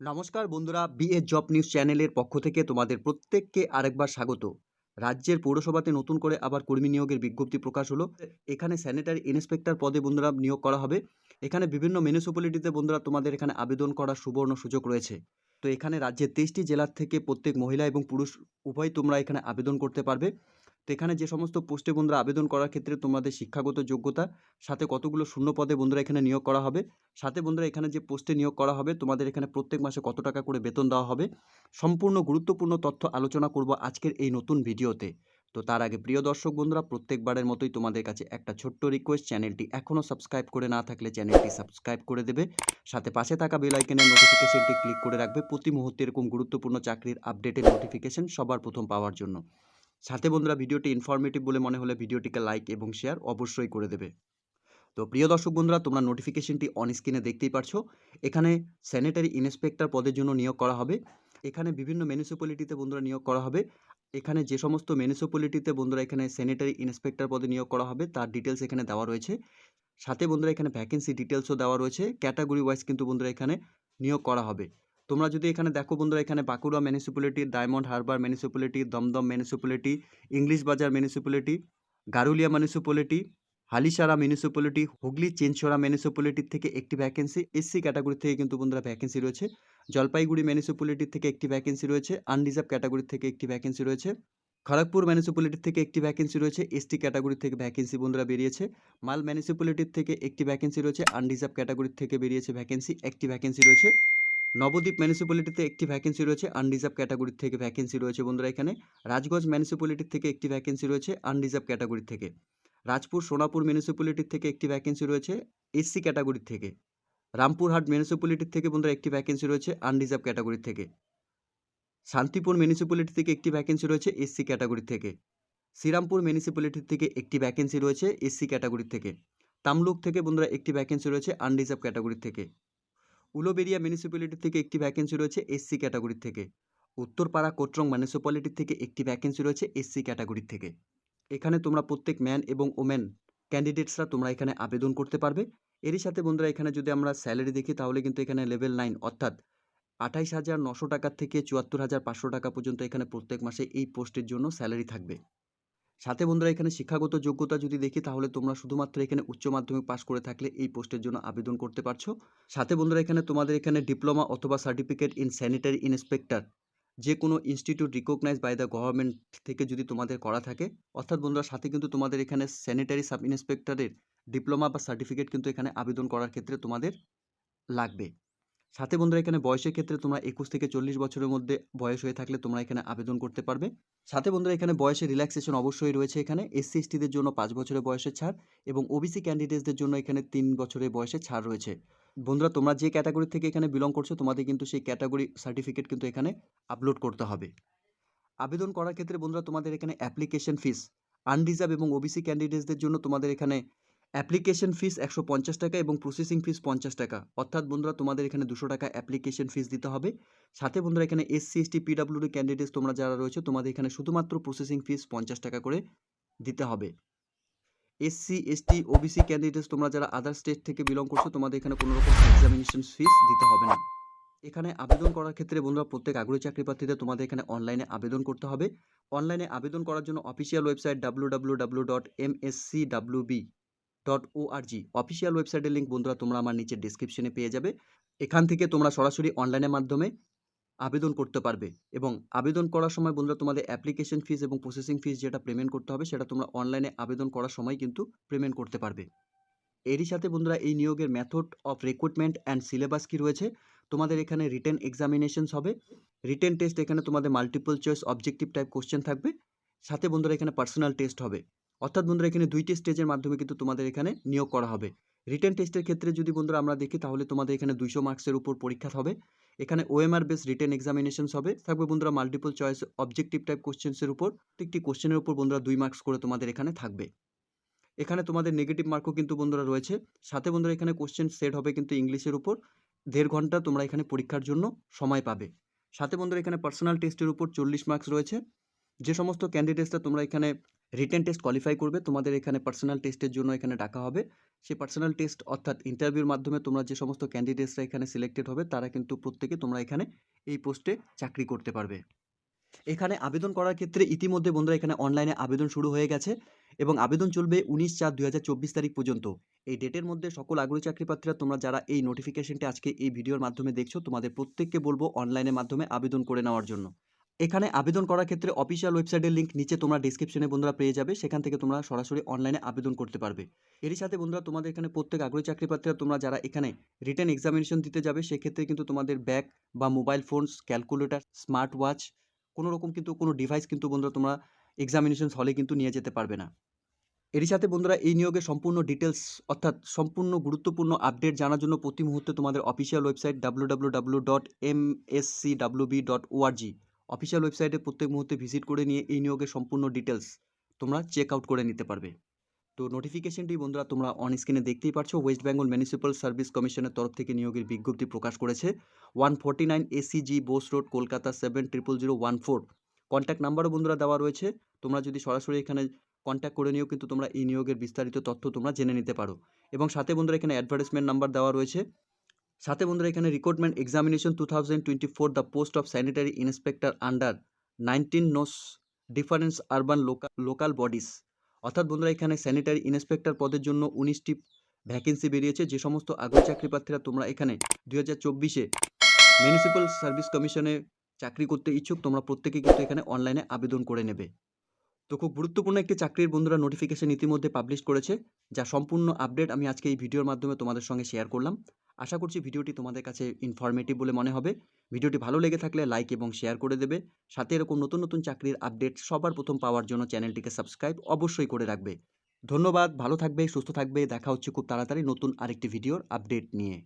নমস্কার বন্ধুরা BA job news চ্যানেলের পক্ষ থেকে তোমাদের প্রত্যেককে আরেকবার স্বাগত। রাজ্যের পৌরসভাতে নতুন করে আবার কর্মী নিয়োগের বিজ্ঞপ্তি প্রকাশ হলো। এখানে স্যানিটারি ইন্সপেক্টর পদে বন্ধুরা নিয়োগ করা হবে। এখানে বিভিন্ন মিউনিসিপ্যালিটিতে বন্ধুরা তোমাদের এখানে আবেদন করার সুবর্ণ সুযোগ রয়েছে। তো এখানে রাজ্যের তেইশটি জেলার থেকে প্রত্যেক মহিলা এবং পুরুষ উভয় তোমরা এখানে আবেদন করতে পারবে। তো এখানে যে সমস্ত পোস্টে বন্ধুরা আবেদন করার ক্ষেত্রে তোমাদের শিক্ষাগত যোগ্যতা, সাথে কতগুলো শূন্য পদে বন্ধুরা এখানে নিয়োগ করা হবে, সাথে বন্ধুরা এখানে যে পোস্টে নিয়োগ করা হবে, তোমাদের এখানে প্রত্যেক মাসে কত টাকা করে বেতন দেওয়া হবে, সম্পূর্ণ গুরুত্বপূর্ণ তথ্য আলোচনা করব আজকের এই নতুন ভিডিওতে। তো তার আগে প্রিয় দর্শক বন্ধুরা, প্রত্যেকবারের মতোই তোমাদের কাছে একটা ছোট্ট রিকোয়েস্ট চ্যানেলটি এখনও সাবস্ক্রাইব করে না থাকলে চ্যানেলটি সাবস্ক্রাইব করে দেবে। সাথে পাশে থাকা বেল আইকনের নোটিফিকেশনটি ক্লিক করে রাখবে প্রতি মুহূর্তে এরকম গুরুত্বপূর্ণ চাকরির আপডেটের নোটিফিকেশন সবার প্রথম পাওয়ার জন্য। সাথে বন্ধুরা ভিডিওটি ইনফরমেটিভ বলে মনে হলে ভিডিওটিকে লাইক এবং শেয়ার অবশ্যই করে দেবে। তো প্রিয় দর্শক বন্ধুরা, তোমরা নোটিফিকেশনটি অন স্ক্রিনে দেখতেই পারছ। এখানে স্যানিটারি ইন্সপেক্টর পদের জন্য নিয়োগ করা হবে। এখানে বিভিন্ন মিউনিসিপ্যালিটিতে বন্ধুরা নিয়োগ করা হবে। এখানে যে সমস্ত মিউনিসিপ্যালিটিতে বন্ধুরা এখানে স্যানিটারি ইন্সপেক্টর পদে নিয়োগ করা হবে, তার ডিটেলস এখানে দেওয়া রয়েছে। সাথে বন্ধুরা এখানে ভ্যাকেন্সি ডিটেলসও দেওয়া রয়েছে। ক্যাটাগরি ওয়াইজ কিন্তু বন্ধুরা এখানে নিয়োগ করা হবে। তোমরা যদি এখানে দেখো বন্ধুরা, এখানে Bankura municipality Diamond Harbour municipality Dumdum municipality English Bazar municipality Garulia municipality Halisahar municipality Hooghly Chinsurah মিউনিসিপ্যালিটির থেকে একটি ভ্যাকেন্সি এসসি ক্যাটাগরি থেকে কিন্তু বন্ধুরা ভ্যাকেন্সি রয়েছে। জলপাইগুড়ি মিউনিসিপ্যালিটির থেকে একটি ভ্যাকেন্সি রয়েছে আনরিজার্ভ ক্যাটাগরি থেকে একটি ভ্যাকেন্সি রয়েছে খড়গপুর মিউনিসিপ্যালিটির থেকে একটি ভ্যাকেন্সি রয়েছে এসটি ক্যাটাগরি থেকে ভ্যাকেন্সি বন্ধুরা বেরিয়েছে মাল মিউনিসিপ্যালিটির থেকে একটি ভ্যাকেন্সি রয়েছে আনরিজার্ভ ক্যাটাগরি থেকে বেরিয়েছে ভ্যাকেন্সি একটি ভ্যাকেন্সি রয়েছে। নবদ্বীপ মিউনিসিপ্যালিটিতে একটি ভ্যাকেন্সি রয়েছে আনরিজার্ভ ক্যাটাগরি থেকে ভ্যাকেন্সি রয়েছে বন্ধুরা এখানে। রাজগঞ্জ মিউনিসিপ্যালিটির থেকে একটি ভ্যাকেন্সি রয়েছে আনরিজার্ভ ক্যাটাগরি থেকে। রাজপুর সোনাপুর মিউনিসিপ্যালিটির থেকে একটি ভ্যাকেন্সি রয়েছে এসসি ক্যাটাগরির থেকে। রামপুরহাট মিউনিসিপ্যালিটির থেকে বন্ধুরা একটি ভ্যাকেন্সি রয়েছে আনরিজার্ভ ক্যাটাগরি থেকে। শান্তিপুর মিউনিসিপ্যালিটি থেকে একটি ভ্যাকেন্সি রয়েছে এসসি ক্যাটাগরি থেকে। শ্রীরামপুর মিউনিসিপ্যালিটির থেকে একটি ভ্যাকেন্সি রয়েছে এসসি ক্যাটাগরি থেকে। তামলুক থেকে বন্ধুরা একটি ভ্যাকেন্সি রয়েছে আনরিজার্ভ ক্যাটাগরি থেকে। উলোবেরিয়া মিউনিসিপ্যালিটি থেকে একটি ভ্যাকেন্সি রয়েছে এসসি ক্যাটাগরি থেকে। উত্তরপাড়া, কোট্রং মিউনিসিপ্যালিটি থেকে একটি ভ্যাকেন্সি রয়েছে এসসি ক্যাটাগরি থেকে। এখানে তোমরা প্রত্যেক ম্যান এবং ওমেন ক্যান্ডিডেটসরা তোমরা এখানে আবেদন করতে পারবে। এরই সাথে বন্ধুরা, এখানে যদি আমরা স্যালারি দেখি, তাহলে কিন্তু এখানে লেভেল নাইন অর্থাৎ আঠাইশ হাজার নশো টাকার থেকে চুয়াত্তর হাজার পাঁচশো টাকা পর্যন্ত এখানে প্রত্যেক মাসে এই পোস্টের জন্য স্যালারি থাকবে। সাথে বন্ধুরা, এখানে শিক্ষাগত যোগ্যতা যদি দেখি, তাহলে তোমরা শুধুমাত্র এখানে উচ্চ মাধ্যমিক পাশ করে থাকলে এই পোস্টের জন্য আবেদন করতে পারছ। সাথে বন্ধুরা, এখানে তোমাদের এখানে ডিপ্লোমা অথবা সার্টিফিকেট ইন স্যানিটারি ইন্সপেক্টর যে কোনো institute recognise by the government থেকে যদি তোমাদের করা থাকে। অর্থাৎ বন্ধুরা, সাথে কিন্তু তোমাদের এখানে স্যানিটারি সাব ইন্সপেক্টরের ডিপ্লোমা বা সার্টিফিকেট কিন্তু এখানে আবেদন করার ক্ষেত্রে তোমাদের লাগবে। সাথে বন্ধুরা এখানে বয়সের ক্ষেত্রে তোমরা একুশ থেকে চল্লিশ বছরের মধ্যে বয়স হয়ে থাকলে তোমরা এখানে আবেদন করতে পারবে। সাথে বন্ধুরা এখানে বয়সের রিল্যাক্সেশন অবশ্যই রয়েছে এখানে। এসসি এসটিদের জন্য পাঁচ বছরের বয়সের ছাড় এবং ওবিসি ক্যান্ডিডেটসদের জন্য এখানে তিন বছরের বয়সের ছাড় রয়েছে। বন্ধুরা তোমরা যে ক্যাটাগরি থেকে এখানে বিলং করছ, তোমাদের কিন্তু সেই ক্যাটাগরি সার্টিফিকেট কিন্তু এখানে আপলোড করতে হবে। আবেদন করার ক্ষেত্রে বন্ধুরা তোমাদের এখানে অ্যাপ্লিকেশন ফিস আনরিজার্ভ এবং ওবিসি ক্যান্ডিডেটসদের জন্য তোমাদের এখানে অ্যাপ্লিকেশন ফিস একশো পঞ্চাশ টাকা এবং প্রসেসিং ফিস পঞ্চাশ টাকা। অর্থাৎ বন্ধুরা, তোমাদের এখানে দুশো টাকা অ্যাপ্লিকেশন ফিস দিতে হবে। সাথে বন্ধুরা, এখানে এসসি এসটি পিডাব্লিউডি ক্যান্ডিডেটস তোমরা যারা রয়েছে, তোমাদের এখানে শুধুমাত্র প্রসেসিং ফিস পঞ্চাশ টাকা করে দিতে হবে। এসসি এসটি ওবিসি ক্যান্ডিডেটস তোমরা যারা আদার স্টেট থেকে বিলং করছ, তোমাদের এখানে কোনো রকম এক্সামিনেশন ফিস দিতে হবে না। এখানে আবেদন করার ক্ষেত্রে বন্ধুরা, প্রত্যেক আগ্রহী চাকরি প্রার্থীদের তোমাদের এখানে অনলাইনে আবেদন করতে হবে। অনলাইনে আবেদন করার জন্য official website W W W dot M S C W B dot O R G official ওয়েবসাইটের লিঙ্ক বন্ধুরা তোমরা আমার নিচে ডিসক্রিপশনে পেয়ে যাবে। এখান থেকে তোমরা সরাসরি অনলাইনের মাধ্যমে আবেদন করতে পারবে এবং আবেদন করার সময় বন্ধুরা তোমাদের অ্যাপ্লিকেশন ফিস এবং প্রসেসিং ফিস যেটা পেমেন্ট করতে হবে সেটা তোমরা অনলাইনে আবেদন করার সময় কিন্তু পেমেন্ট করতে পারবে। এরই সাথে বন্ধুরা এই নিয়োগের method of recruitment and syllabus কী রয়েছে? তোমাদের এখানে রিটেন এক্সামিনেশনস হবে। রিটেন টেস্ট এখানে তোমাদের multiple choice objective type question থাকবে। সাথে বন্ধুরা এখানে পার্সোনাল টেস্ট হবে। অর্থাৎ বন্ধুরা, এখানে দুইটি স্টেজের মাধ্যমে কিন্তু তোমাদের এখানে নিয়োগ করা হবে। রিটেন টেস্টের ক্ষেত্রে যদি বন্ধুরা আমরা দেখি, তাহলে তোমাদের এখানে দুইশো মার্কসের উপর পরীক্ষা হবে। এখানে ওএমআর বেস রিটেন এক্সামিনেশনস হবে। থাকবে বন্ধুরা মাল্টিপল চয়েস অবজেক্টিভ টাইপ কোশ্চেন্সের উপর। প্রত্যেকটি কোশ্চেনের উপর বন্ধুরা দুই মার্কস করে তোমাদের এখানে থাকবে। এখানে তোমাদের নেগেটিভ মার্কও কিন্তু বন্ধুরা রয়েছে। সাথে বন্ধুরা, এখানে কোশ্চেন সেট হবে কিন্তু ইংলিশের উপর। দেড় ঘণ্টা তোমরা এখানে পরীক্ষার জন্য সময় পাবে। সাথে বন্ধুরা, এখানে পার্সোনাল টেস্টের উপর চল্লিশ মার্কস রয়েছে। যে সমস্ত ক্যান্ডিডেটসরা তোমরা এখানে রিটেন টেস্ট কোয়ালিফাই করবে, তোমাদের এখানে পার্সোনাল টেস্টের জন্য এখানে ডাকা হবে। সেই পার্সোনাল টেস্ট অর্থাৎ ইন্টারভিউর মাধ্যমে তোমরা যে সমস্ত ক্যান্ডিডেটসরা এখানে সিলেক্টেড হবে, তারা কিন্তু প্রত্যেকে তোমরা এখানে এই পোস্টে চাকরি করতে পারবে। এখানে আবেদন করার ক্ষেত্রে ইতিমধ্যে বন্ধুরা এখানে অনলাইনে আবেদন শুরু হয়ে গেছে এবং আবেদন চলবে উনিশ চার দুই তারিখ পর্যন্ত। এই ডেটের মধ্যে সকল আগ্রহী চাকরিপ্রার্থীরা তোমরা যারা এই নোটিফিকেশনটি আজকে এই ভিডিওর মাধ্যমে দেখছ, তোমাদের প্রত্যেককে বলব অনলাইনের মাধ্যমে আবেদন করে নেওয়ার জন্য। এখানে আবেদন করার ক্ষেত্রে অফিসিয়াল ওয়েবসাইটের লিঙ্ক নিচে তোমরা ডিসক্রিপশনে বন্ধুরা পেয়ে যাবে। সেখান থেকে তোমরা সরাসরি অনলাইনে আবেদন করতে পারবে। এরই সাথে বন্ধুরা তোমাদের এখানে প্রত্যেক আগ্রহী চাকরিপ্রার্থীরা তোমরা যারা এখানে রিটার্ন এক্সামিনেশন দিতে যাবে, সেক্ষেত্রে কিন্তু তোমাদের ব্যাগ বা mobile phones calculator smart watch কোনো রকম কিন্তু কোনো ডিভাইস কিন্তু বন্ধুরা তোমরা এক্সামিনেশন হলে কিন্তু নিয়ে যেতে পারবে না। এরই সাথে বন্ধুরা এই নিয়োগের সম্পূর্ণ ডিটেলস অর্থাৎ সম্পূর্ণ গুরুত্বপূর্ণ আপডেট জানার জন্য প্রতি মুহূর্তে তোমাদের official website W W W dot M S C W B dot O R G official ওয়েবসাইটে প্রত্যেক মুহূর্তে ভিজিট করে নিয়ে এই নিয়োগের সম্পূর্ণ ডিটেলস তোমরা চেক আউট করে নিতে পারবে। তো নোটিফিকেশনটি বন্ধুরা তোমরা অন স্ক্রিনে দেখতেই পারছ ওয়েস্ট বেঙ্গল মিউনিসিপ্যাল সার্ভিস কমিশনের তরফ থেকে নিয়োগের বিজ্ঞপ্তি প্রকাশ করেছে। One forty nine A C G Bose road Kolkata seven triple zero one four contact নাম্বারও বন্ধুরা দেওয়া রয়েছে। তোমরা যদি সরাসরি এখানে কন্ট্যাক্ট করে নিও, কিন্তু তোমরা এই নিয়োগের বিস্তারিত তথ্য তোমরা জেনে নিতে পারো। এবং সাথে বন্ধুরা এখানে অ্যাডভার্টাইজমেন্ট নাম্বার দেওয়া রয়েছে। সাথে বন্ধুরা, এখানে recruitment examination two thousand twenty four the post of sanitary inspector under nineteen nos difference urban local local bodies অর্থাৎ বন্ধুরা, এখানে স্যানিটারি ইন্সপেক্টর পদের জন্য উনিশটি ভ্যাকেন্সি বেরিয়েছে। যে সমস্ত আগ্রহী চাকরি প্রার্থীরা তোমরা এখানে দুই হাজার চব্বিশে মিউনিসিপ্যাল সার্ভিস কমিশনে চাকরি করতে ইচ্ছুক, তোমরা প্রত্যেকে কিন্তু এখানে অনলাইনে আবেদন করে নেবে। তো খুব গুরুত্বপূর্ণ একটি চাকরির বন্ধুরা নোটিফিকেশন ইতিমধ্যে পাবলিশ করেছে, যা সম্পূর্ণ আপডেট আমি আজকে এই ভিডিওর মাধ্যমে তোমাদের সঙ্গে শেয়ার করলাম। আশা করছি ভিডিওটি তোমাদের কাছে ইনফরমেটিভ বলে মনে হবে। ভিডিওটি ভালো লেগে থাকলে লাইক এবং শেয়ার করে দেবে। সাথে এরকম নতুন নতুন চাকরির আপডেট সবার প্রথম পাওয়ার জন্য চ্যানেলটিকে সাবস্ক্রাইব অবশ্যই করে রাখবে। ধন্যবাদ, ভালো থাকবে, সুস্থ থাকবে। দেখা হচ্ছে খুব তাড়াতাড়ি নতুন আরেকটি ভিডিওর আপডেট নিয়ে।